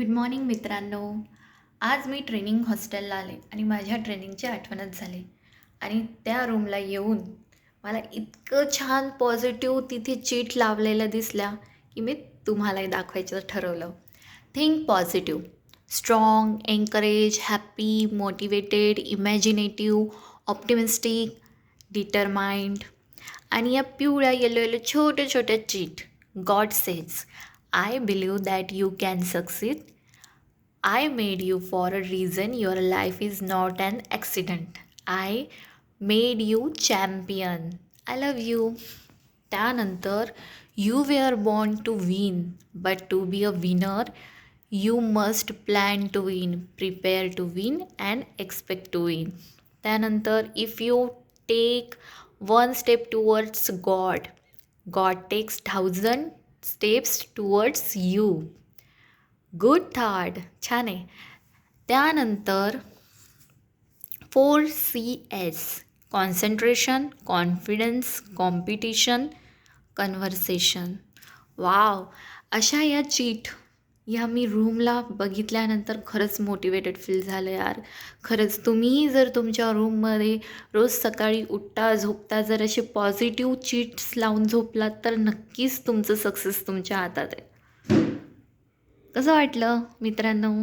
good morning मित्रांनो आज मी training हॉस्टेलला आले आणि माझ्या ट्रेनिंगची आठवणच झाली आणि त्या रूमला येऊन मला इतकं छान पॉझिटिव्ह तिथे चीट लावलेलं दिसल्या की मी तुम्हालाही दाखवायचं ठरवलं think positive strong encourage happy motivated imaginative optimistic determined आणि या पिवळ्या येलो येलो छोट्या छोट्या chit God says I believe that you can succeed I made you for a reason your life is not an accident I made you champion I love you त्यानंतर you were born to win but to be a winner you must plan to win prepare to win and expect to win त्यानंतर if you take one step towards God God takes thousand steps towards you good third छान आहे त्यानंतर four C S concentration confidence competition conversation wow अशा या cheat या मी रूमला बघितल्यानंतर खरंच मोटिवेटेड फील झालं यार खरंच तुम्ही जर तुमच्या रूममध्ये रोज सकाळी उठता झोपता जर असे पॉझिटिव्ह चीट्स लावून झोपलात तर नक्कीच तुमचं सक्सेस तुमच्या हातात आहे कसं वाटलं मित्रांनो